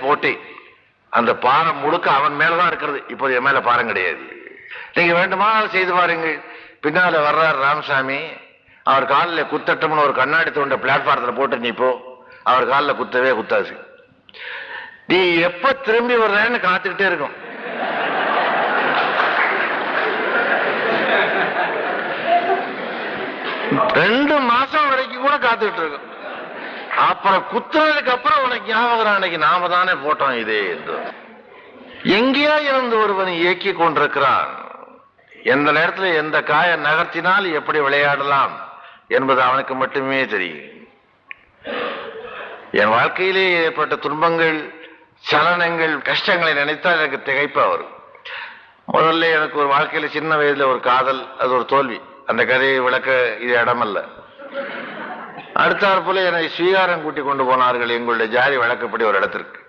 போட்டி. அந்த பாரம் முழுக்க அவன் மேலதான் இருக்கிறது. இப்போது என் மேல பாரம் கிடையாது. நீங்க வேண்டுமானால் செய்து பாருங்கள். பின்னால வர்றார் ராமசாமி. அவர் காலில் குத்தட்டம்னு ஒரு கண்ணாடி தோண்ட பிளாட்ஃபாரத்துல போட்டு நீ போ. அவர் காலில் குத்தவே குத்தாது. நீ எப்ப திரும்பி வர்றேன்னு காத்துக்கிட்டே இருக்கும். ரெண்டு மாசம் வரைக்கும் கூட காத்துக்கிட்டு இருக்கும். அப்புறம் குத்துனதுக்கு அப்புறம் உனக்கு ஞாபகம் அன்னைக்கு நாம தானே போட்டோம் இதே என்று. எங்கேயா இருந்து ஒருவன் இயக்கி கொண்டிருக்கிறான். எந்த நேரத்தில் எந்த காய நகர்த்தினால் எப்படி விளையாடலாம் என்பது அவனுக்கு மட்டுமே தெரியும். என் வாழ்க்கையிலே ஏற்பட்ட துன்பங்கள் சலனங்கள் கஷ்டங்களை நினைத்தால் எனக்கு திகைப்பா வரும் முதல்ல எனக்கு ஒரு வாழ்க்கையில சின்ன வயதுல ஒரு காதல் அது ஒரு தோல்வி. அந்த கதையை விளக்க இது இடமல்ல. அடுத்தாற்போல என்னை ஸ்வீகாரம் கூட்டி கொண்டு போனார்கள் எங்களுடைய ஜாதி வழக்கப்படி ஒரு இடத்திற்கு.